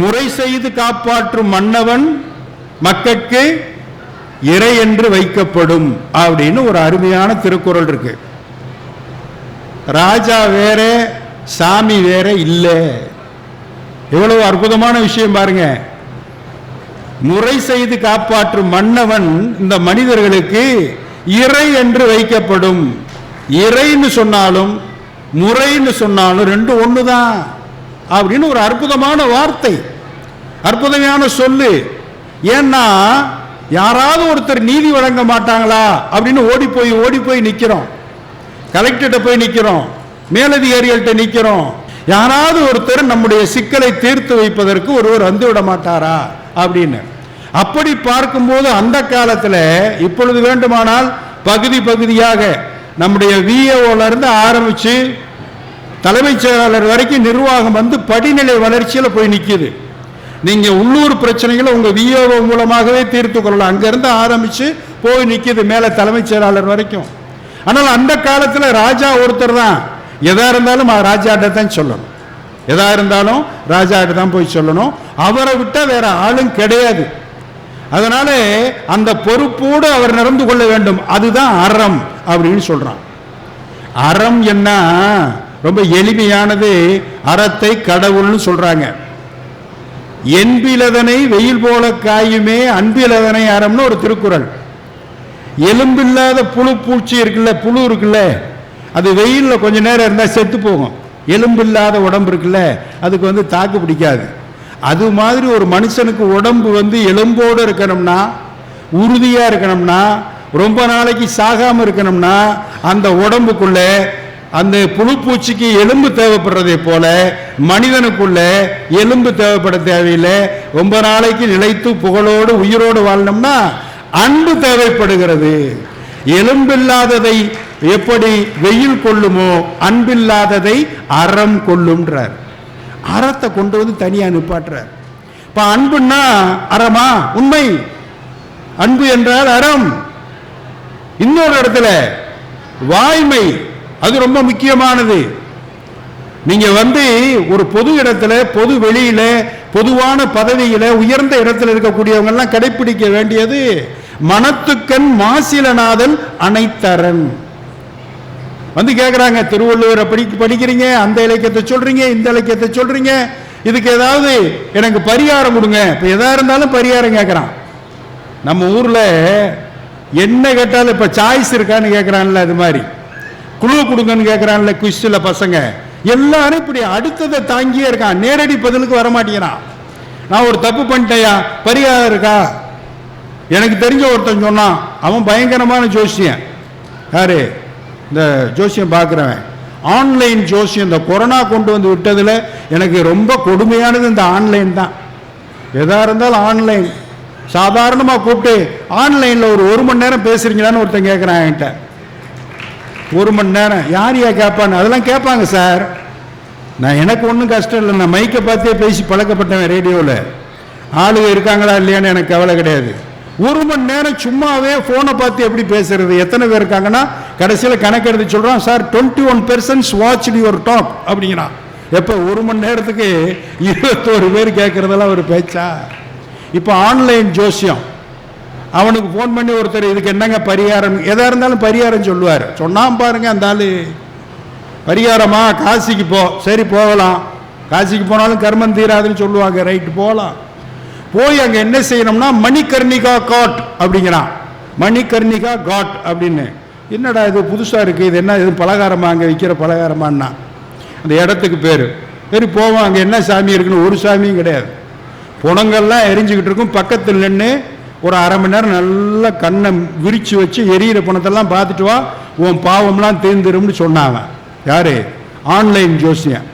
முறை செய்து காப்பாற்றும் மன்னவன் மக்களுக்கு இறை என்று வைக்கப்படும் அப்படின்னு ஒரு அருமையான திருக்குறள் இருக்கு. ராஜா வேற சாமி வேற இல்லை. எவ்வளவு அற்புதமான விஷயம் பாருங்க. முறை செய்து காப்பாற்றும் மன்னவன் இந்த மனிதர்களுக்கு இறை என்று வைக்கப்படும். இறைன்னு சொன்னாலும் முறைன்னு சொன்னாலும் ரெண்டு ஒன்று தான் அப்படின்னு ஒரு அற்புதமான வார்த்தை அற்புதமான சொல்லு. ஏன்னா யாராவது ஒருத்தர் நீதி வழங்க மாட்டாங்களா? அப்படின்னு ஓடி போய் ஓடி போய் நிற்கிறோம் கலெக்டர்கிட்ட போய் நிற்கிறோம் மேலதிகாரிகள்கிட்ட நிற்கிறோம் யாராவது ஒருத்தர் நம்முடைய சிக்கலை தீர்த்து வைப்பதற்கு ஒருவர் வந்து விட மாட்டாரா? அப்படின்னு. அப்படி பார்க்கும்போது அந்த காலத்தில் இப்பொழுது வேண்டுமானால் பகுதி பகுதியாக நம்முடைய விஏஓல இருந்து தலைமைச் செயலாளர் வரைக்கும் நிர்வாகம் வந்து படிநிலை வளர்ச்சியில் போய் நிற்கிது நீங்கள் உள்ளூர் பிரச்சனைகளை உங்கள் விஏஓ மூலமாகவே தீர்த்து கொள்ளலாம். அங்கேருந்து ஆரம்பித்து போய் நிற்கிது மேலே தலைமைச் செயலாளர் வரைக்கும். ஆனால் அந்த காலத்தில் ராஜா ஒருத்தர் தான். எதா இருந்தாலும் ராஜாட்ட தான் சொல்லணும். எதா இருந்தாலும் ராஜாட்ட தான் போய் சொல்லணும். அவரை விட்டால் வேற ஆளும் கிடையாது. அதனால அந்த பொறுப்போடு அவர் நடந்து கொள்ள வேண்டும். அதுதான் அறம் அப்படின்னு சொல்கிறான் அறம் என்ன? ரொம்ப எளிமையானது அறத்தை கடவுள்னு சொல்றாங்க. என்பிலதனை வெயில் போல காயுமே அன்பிலதனை அறம்னு ஒரு திருக்குறள். எலும்பில்லாத புழு பூச்சி இருக்குல்ல புழு இருக்குல்ல அது வெயிலில் கொஞ்ச நேரம் இருந்தால் செத்து போகும். எலும்பில்லாத உடம்பு இருக்குல்ல அதுக்கு வந்து தாக்கு பிடிக்காது. அது மாதிரி ஒரு மனுஷனுக்கு உடம்பு வந்து எலும்போடு இருக்கணும்னா உறுதியாக இருக்கணும்னா ரொம்ப நாளைக்கு சாகாமல் இருக்கணும்னா அந்த உடம்புக்குள்ளே அந்த புழுப்பூச்சிக்கு எலும்பு தேவைப்படுறதை போல மனிதனுக்குள்ள எலும்பு தேவைப்பட தேவையில்லை. ரொம்ப நாளைக்கு நிலைத்து புகழோடு உயிரோடு வாழணும்னா அன்பு தேவைப்படுகிறது. எலும்பில்லாததை எப்படி வெயில் கொள்ளுமோ அன்பில்லாததை அறம் கொள்ளும்ன்றார். அறத்தை கொண்டு வந்து தனியாக நிப்பாட்டுறார். இப்ப அன்புன்னா அறமா? உண்மை. அன்பு என்றால் அறம். இன்னொரு இடத்துல வாய்மை. அது ரொம்ப முக்கியமானது. நீங்க வந்து ஒரு பொது இடத்துல பொது வெளியில பொதுவான பதவியில உயர்ந்த இடத்துல இருக்கக்கூடியவங்க எல்லாம் கடைபிடிக்க வேண்டியது மனத்துக்கண் மாசிலநாதன் அனைத்தரன் வந்து கேட்குறாங்க திருவள்ளுவரை படி படிக்கிறீங்க அந்த இலக்கியத்தை சொல்றீங்க இந்த இலக்கியத்தை சொல்றீங்க இதுக்கு ஏதாவது எனக்கு பரிகாரம் கொடுங்க. இப்போ எதா இருந்தாலும் பரிகாரம் கேட்குறான் நம்ம ஊரில் என்ன கேட்டாலும் இப்போ சாய்ஸ் இருக்கான்னு கேட்குறான்ல அது மாதிரி. குழு கொடுங்கன்னு கேட்குறான்ல குவிஸ்டில் பசங்க. எல்லாரும் இப்படி அடுத்ததை தாங்கியே இருக்கான். நேரடி பதிலுக்கு வர மாட்டேங்கிறான் நான் ஒரு தப்பு பண்ணிட்டேயா? பரிகாரம் இருக்கா? எனக்கு தெரிஞ்ச ஒருத்தன் சொன்னான். அவன் பயங்கரமான ஜோசியன். யாரு? இந்த ஜோசியம் பார்க்குறவன் ஆன்லைன் ஜோசியம். இந்த கொரோனா கொண்டு வந்து விட்டதில் எனக்கு ரொம்ப கொடுமையானது இந்த ஆன்லைன் தான். எதாக இருந்தாலும் ஆன்லைன். சாதாரணமாக கூப்பிட்டு ஆன்லைனில் ஒரு ஒரு மணி நேரம் பேசுறீங்களான்னு ஒருத்தன் கேட்குறான் என்கிட்ட. ஒரு மணி நேரம். யார் யா கேட்பான்னு அதெல்லாம் கேட்பாங்க சார். நான் எனக்கு ஒன்றும் கஷ்டம் இல்லை. நான் மைக்கை பார்த்தே பேசி பழக்கப்பட்டவன் ரேடியோவில் ஆளுங்க இருக்காங்களா இல்லையான்னு எனக்கு கவலை கிடையாது. ஒரு மணி நேரம் சும்மாவே ஃபோனை பார்த்து எப்படி பேசுறது? எத்தனை பேர் இருக்காங்கன்னா கடைசியில் கணக்கெடுத்து சொல்கிறான் sir twenty one persons watch your talk அப்படிங்கிறான். எப்போ? ஒரு மணி நேரத்துக்கு இருபத்தோரு பேர் கேட்குறதெல்லாம் ஒரு பேச்சா? இப்போ ஆன்லைன் ஜோசியம். அவனுக்கு ஃபோன் பண்ணி ஒருத்தர் இதுக்கு என்னங்க பரிகாரம்? எதாக இருந்தாலும் பரிகாரம் சொல்லுவார். சொன்னான் பாருங்க அந்த ஆள். பரிகாரமா? காசிக்கு போ. சரி போகலாம். காசிக்கு போனாலும் கர்மம் தீராதுன்னு சொல்லுவாங்க. ரைட்டு போகலாம். போய் அங்கே என்ன செய்யணும்னா மணிகர்ணிகா காட் அப்படிங்கிறான். மணிகர்ணிகா காட் அப்படின்னு. என்னடா இது புதுசாக இருக்குது இது என்ன இது பலகாரமா? அங்கே விற்கிற பலகாரமான்னா? அந்த இடத்துக்கு பேர். சரி போவோம். அங்கே என்ன சாமி இருக்குன்னு? ஒரு சாமியும் கிடையாது. புணங்கள்லாம் எரிஞ்சுக்கிட்டு இருக்கும். பக்கத்தில் நின்று ஒரு அரை மணி நேரம் நல்லா கண்ணை விரிச்சு வச்சு எரியிற பணத்தெல்லாம் பார்த்துட்டு வா உன் பாவம்லாம் தேர்ந்துரும்னு சொன்னாங்க. யாரு? ஆன்லைன் ஜோசியன்.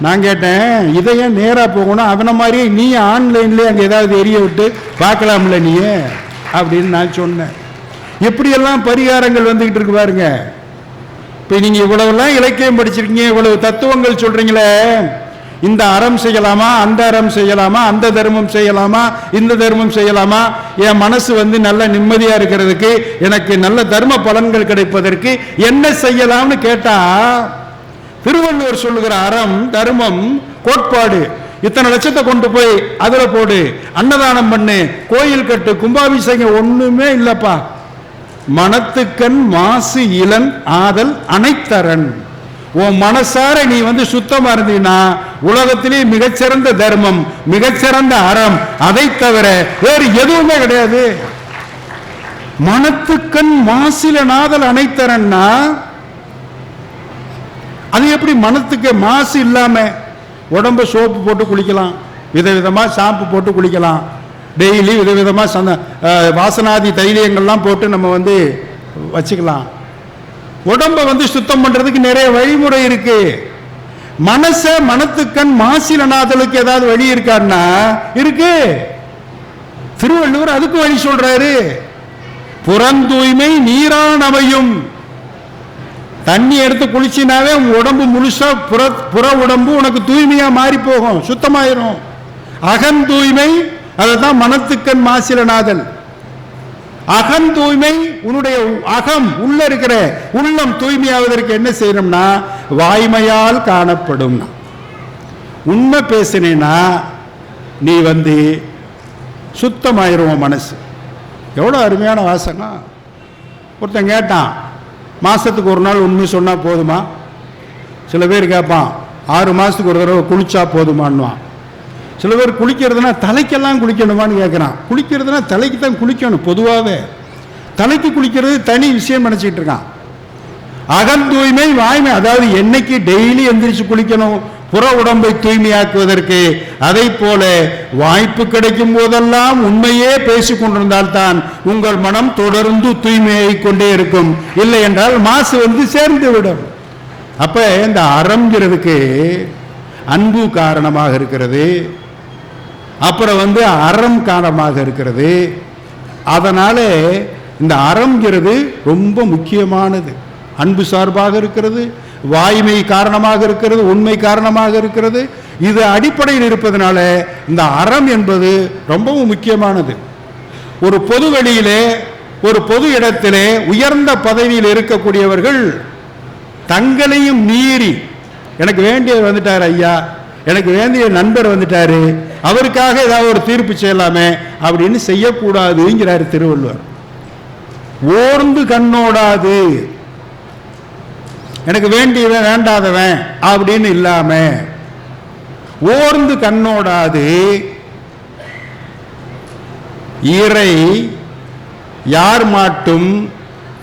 நான் கேட்டேன் இதை ஏன் நேராக போகணும்? அவனை மாதிரியே நீ ஆன்லைன்லேயே அங்கே ஏதாவது எரிய விட்டு பார்க்கலாம்ல நீ? அப்படின்னு நான் சொன்னேன். எப்படியெல்லாம் பரிகாரங்கள் வந்துக்கிட்டு இருக்கு பாருங்க. இப்போ நீங்கள் இவ்வளவுலாம் இலக்கியம் படிச்சிருக்கீங்க இவ்வளவு தத்துவங்கள் சொல்றீங்களே. இந்த அறம் செய்யலாமா அந்த அறம் செய்யலாமா அந்த தர்மம் செய்யலாமா இந்த தர்மம் செய்யலாமா? என் மனசு வந்து நல்ல நிம்மதியா இருக்கிறதுக்கு எனக்கு நல்ல தர்ம பலன்கள் கிடைப்பதற்கு என்ன செய்யலாம்னு கேட்டா திருவள்ளுவர் சொல்லுகிற அறம் தர்மம் கோட்பாடு இத்தனை லட்சத்தை கொண்டு போய் அதுல போடு அன்னதானம் பண்ணு கோயில் கட்டு கும்பாபிஷேகம் ஒண்ணுமே இல்லப்பா. மனத்துக்கண் மாசு இளன் ஆதல் அனைத்தரன். உன் மனசார நீ வந்து சுத்தமா இருந்தீங்கன்னா உலகத்திலே மிகச்சிறந்த தர்மம் மிகச்சிறந்த அறம். அதை தவிர வேறு எதுவுமே கிடையாது. மனத்துக்கண் மாசில நாதல் அனைத்தரன்னா அது எப்படி மனத்துக்கு மாசு இல்லாம உடம்ப சோப்பு போட்டு குளிக்கலாம் விதவிதமா ஷாம்பு போட்டு குளிக்கலாம். டெய்லி விதவிதமா சந்த வாசனாதி தைரியங்கள்லாம் போட்டு நம்ம வந்து வச்சுக்கலாம். உடம்ப வந்து சுத்தம் பண்றதுக்கு நிறைய வழிமுறை இருக்கு. மனச மனத்துக்கண் மாசிலநாதலுக்கு ஏதாவது வழி இருக்கான்னா இருக்கு. திருவள்ளுவர் அதுக்கு வழி சொல்றாரு. புறந்தூய்மை நீரானவையும். தண்ணி எடுத்து குளிச்சினாவே உன் உடம்பு முழுசா புற புற உடம்பு உனக்கு தூய்மையா மாறி போகும் சுத்தமாயிரும். அகன் தூய்மை அதை தான் மனத்துக்கண் மாசிலநாதல் அகம் தூய்மை உன்னுடைய அகம் உள்ள இருக்கிற உள்ளம் தூய்மையாவதற்கு என்ன செய்யணும்னா வாய்மையால் காணப்படும். உண்மை பேசினேன்னா நீ வந்து சுத்தமாயிரும் மனசு. எவ்வளோ அருமையான வாசகம். ஒருத்தன் கேட்டான் மாதத்துக்கு ஒரு நாள் உண்மை சொன்னால் போதுமா? சில பேர் கேட்பான் ஆறு மாதத்துக்கு ஒரு தடவை குளிச்சா போதுமான்னுவான். சில பேர் குளிக்கிறதுனா தலைக்கெல்லாம் குளிக்கணுமான்னு கேட்குறான். குளிக்கிறதுனா தலைக்கு தான் குளிக்கணும் பொதுவாகவே. தலைக்கு குளிக்கிறது தனி விஷயம் நினச்சிக்கிட்டு இருக்கான். அகம் தூய்மை வாய்மை அதாவது என்னைக்கு டெய்லி எந்திரிச்சு குளிக்கணும் புற உடம்பை தூய்மையாக்குவதற்கு. அதை போல வாய்ப்பு கிடைக்கும் போதெல்லாம் உண்மையே பேசி கொண்டிருந்தால்தான் உங்கள் மனம் தொடர்ந்து தூய்மையை கொண்டே இருக்கும். இல்லை என்றால் மாசு வந்து சேர்ந்து விடும். அப்ப இந்த அறம்ங்கிறதுக்கு அன்பு காரணமாக இருக்கிறது. அப்புறம் வந்து அறம் காரணமாக இருக்கிறது. அதனால் இந்த அறம்ங்கிறது ரொம்ப முக்கியமானது. அன்பு சார்பாக இருக்கிறது வாய்மை காரணமாக இருக்கிறது உண்மை காரணமாக இருக்கிறது. இது அடிப்படையில் இருப்பதனால இந்த அறம் என்பது ரொம்பவும் முக்கியமானது. ஒரு பொது வெளியிலே ஒரு பொது இடத்திலே உயர்ந்த பதவியில் இருக்கக்கூடியவர்கள் தங்களையும் மீறி எனக்கு வேண்டியது வந்துட்டார் ஐயா எனக்கு வேண்டிய நண்பர் வந்துட்டாரு. அவருக்காக ஏதாவது ஒரு தீர்ப்பு செய்யலாமே. அப்படின்னு செய்யக்கூடாதுங்கிறார் திருவள்ளுவர். ஓர்ந்து கண்ணோடாது. எனக்கு வேண்டியவன் வேண்டாதவன் அப்படின்னு இல்லாம ஓர்ந்து கண்ணோடாது. இறை யார் மாட்டும்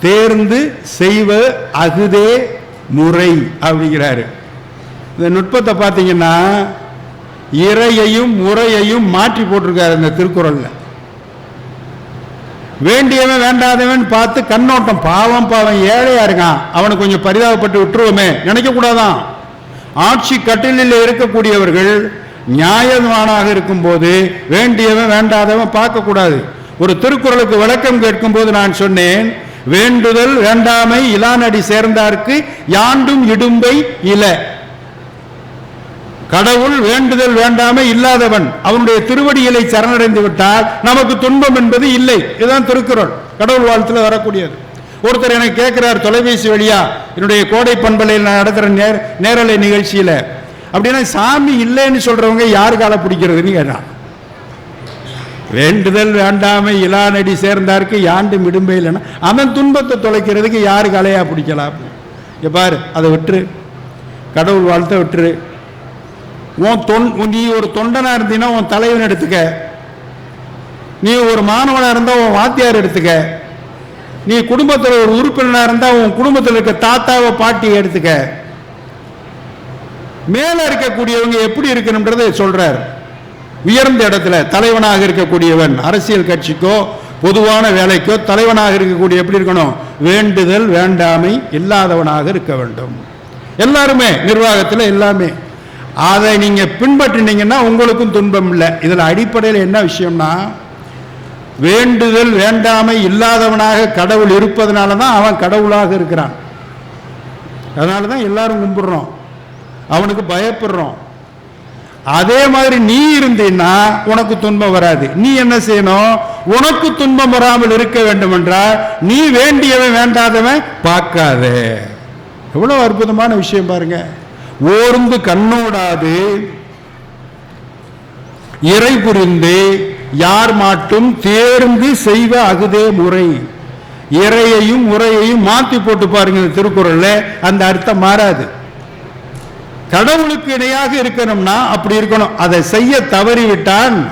தேர்ந்து செய்வ அகுதே முறை அப்படிங்கிறாரு. இந்த நுட்பத்தை பார்த்தீங்கன்னா இறையையும் முறையையும் மாற்றி போட்டிருக்காரு இந்த திருக்குறளில். வேண்டியவன் வேண்டாதவன் பார்த்து கண்ணோட்டம் பாவம் பாவம் ஏழையா இருக்கான். அவனுக்கு கொஞ்சம் பரிதாபப்பட்டு விட்டுருவோமே. நினைக்க கூடாதான் ஆட்சி கட்டிலில் இருக்கக்கூடியவர்கள் நியாயமானாக இருக்கும்போது வேண்டியவன் வேண்டாதவன் பார்க்கக்கூடாது. ஒரு திருக்குறளுக்கு விளக்கம் கேட்கும்போது நான் சொன்னேன் வேண்டுதல் வேண்டாமை இலானடி சேர்ந்தார்க்கு யாண்டும் இடும்பை இல. கடவுள் வேண்டுதல் வேண்டாமை இல்லாதவன். அவனுடைய திருவடிகளை சரணடைந்து விட்டால் நமக்கு துன்பம் என்பது இல்லை. இதுதான் திருக்குறள். கடவுள் வாழ்த்துல வரக்கூடியது. ஒருத்தர் எனக்கு கேட்கிறார் தொலைபேசி வழியா என்னுடைய கோடை பண்பலையில் நான் நடத்துகிற நேர் நேரலை நிகழ்ச்சியில். அப்படின்னா சாமி இல்லைன்னு சொல்றவங்க யார் கால பிடிக்கிறதுன்னு கேட்டான். வேண்டுதல் வேண்டாமை இலானடி சேர்ந்தாருக்கு யாண்டு மிடும்பை இல்லைன்னா அவன் துன்பத்தை தொலைக்கிறதுக்கு யார் கலையா பிடிக்கலாம்? இங்க பாரு அதை விட்டுரு. கடவுள் வாழ்த்த விட்டுரு. உன் தொன் நீ ஒரு தொண்டனாக இருந்தீன்னா உன் தலைவன் எடுத்துக்க. நீ ஒரு மாணவனாக இருந்தால் உன் வாத்தியார் எடுத்துக்க. நீ குடும்பத்தில் ஒரு உறுப்பினராக இருந்தால் உன் குடும்பத்தில் இருக்க தாத்தாவை பாட்டியை எடுத்துக்க. மேலே இருக்கக்கூடியவங்க எப்படி இருக்கணும்ன்றதை சொல்கிறார் உயர்ந்த இடத்துல தலைவனாக இருக்கக்கூடியவன் அரசியல் கட்சிக்கோ பொதுவான வேலைக்கோ தலைவனாக இருக்கக்கூடிய எப்படி இருக்கணும்? வேண்டுதல் வேண்டாமை இல்லாதவனாக இருக்க வேண்டும். எல்லாருமே நிர்வாகத்தில் எல்லாமே. அதை நீங்கள் பின்பற்றினீங்கன்னா உங்களுக்கும் துன்பம் இல்லை. இதில் அடிப்படையில் என்ன விஷயம்னா வேண்டுதல் வேண்டாமை இல்லாதவனாக கடவுள் இருப்பதனால தான் அவன் கடவுளாக இருக்கிறான். அதனால தான் எல்லாரும் கும்பிடுறோம். அவனுக்கு பயப்படுறோம். அதே மாதிரி நீ இருந்தீன்னா உனக்கு துன்பம் வராது. நீ என்ன செய்யணும்? உனக்கு துன்பம் வராமல் இருக்க வேண்டும் என்றால் நீ வேண்டியவன் வேண்டாதவன் பார்க்காத. எவ்வளவு அற்புதமான விஷயம் பாருங்க. ஓர்ந்து கண்ணோடாது. இறை புரிந்து யார் மாட்டும் தேர்ந்து செய்வ அகுதே முறை. இறையையும் முறையையும் மாத்தி போட்டு பாருங்க இந்த திருக்குறள்ல அந்த அர்த்தம் மாறாது. கடவுளுக்கு இணையாக இருக்கணும்னா அப்படி இருக்கணும். அதை செய்ய தவறிவிட்டான்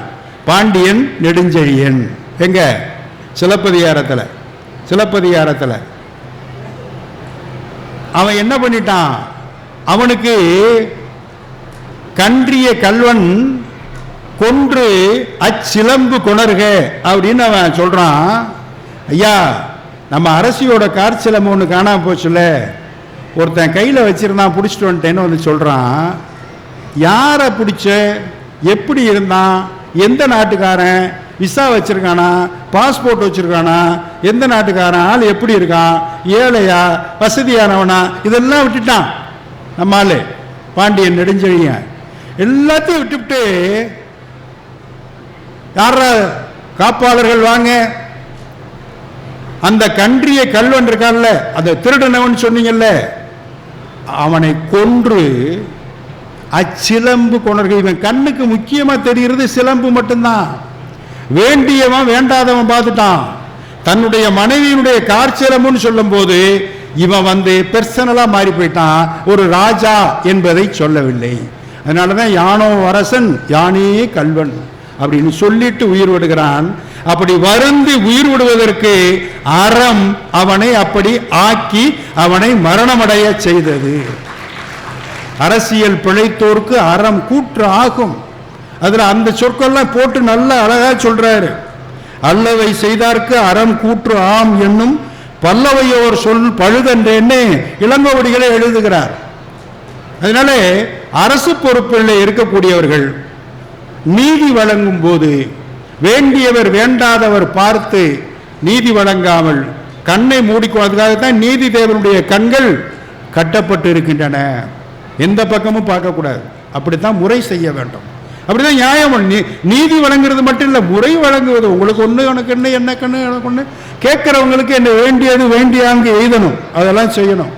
பாண்டியன் நெடுஞ்செழியன். எங்க? சிலப்பதிகாரத்தில். சிலப்பதிகாரத்தில். அவன் என்ன பண்ணிட்டான்? அவனுக்கு கன்றிய கல்வன் கொன்று அச்சிலம்பு கொணர்க அப்படின்னு அவன் சொல்றான். ஐயா நம்ம அரசியோட கார் சிலம்பு ஒன்று காணாமல் போச்சுல ஒருத்தன் கையில் வச்சிருந்தான் பிடிச்சிட்டு வந்துட்டேன்னு வந்து சொல்கிறான் யாரை பிடிச்ச எப்படி இருந்தான் எந்த நாட்டுக்காரன் விசா வச்சுருக்கானா பாஸ்போர்ட் வச்சுருக்கானா எந்த நாட்டுக்காரன் ஆள் எப்படி இருக்கான் ஏழையா வசதியானவனா இதெல்லாம் விட்டுட்டான். நம்ம பாண்டியன் நெடுஞ்செழியன். எல்லாத்தையும் விட்டுவிட்டு யார காப்பாளர்கள் வாங்க? அந்த கன்றியை கல்வன் இருக்கான்ல அந்த திருடனவன் சொன்னீங்கல்ல அவனை கொன்று அச்சிலம்பு கொணர்கள் இவன் கண்ணுக்கு முக்கியமா தெரிகிறது சிலம்பு மட்டும்தான். வேண்டியவன் வேண்டாதவன் பார்த்துட்டான். தன்னுடைய மனைவியினுடைய கார்ச்சிலம்புன்னு சொல்லும்போது இவன் வந்து பெர்சனலா மாறி போயிட்டான் ஒரு ராஜா என்பதை சொல்லவில்லை. அதனாலதான் யானோ அரசன் யானே கல்வன் அப்படின்னு சொல்லிட்டு உயிர் விடுகிறான். அப்படி வருந்தி உயிர் விடுவதற்கு அறம் அவனை அப்படி ஆக்கி அவனை மரணமடைய செய்தது. அரசியல் பிழைத்தோர்க்கு அறம் கூற்று ஆகும். அதுல அந்த சொற்கள்லாம் போட்டு நல்ல அழகா சொல்றாரு. அல்லவை செய்தார்க்கு அறம் கூற்று ஆம் என்னும் பல்லவையோர் சொல் பழுதென்றேன்னு இளங்கோவடிகளை எழுதுகிறார். அதனால அரசு பொறுப்பில் இருக்கக்கூடியவர்கள் நீதி வழங்கும் போது வேண்டியவர் வேண்டாதவர் பார்த்து நீதி வழங்காமல் கண்ணை மூடிக்கொள்வதற்காகத்தான் நீதி தேவனுடைய கண்கள் கட்டப்பட்டு இருக்கின்றன எந்த பக்கமும் பார்க்கக்கூடாது. அப்படித்தான் முறை செய்ய வேண்டும். அப்படிதான் நியாயம் நீ- நீதி வழங்குறது மட்டும் இல்லை முறை வழங்குவது. உங்களுக்கு ஒன்று எனக்கு என்ன என்ன கண்ணு எனக்கு ஒன்று கேட்குறவங்களுக்கு என்ன வேண்டியது வேண்டியாங்க எழுதணும். அதெல்லாம் செய்யணும்.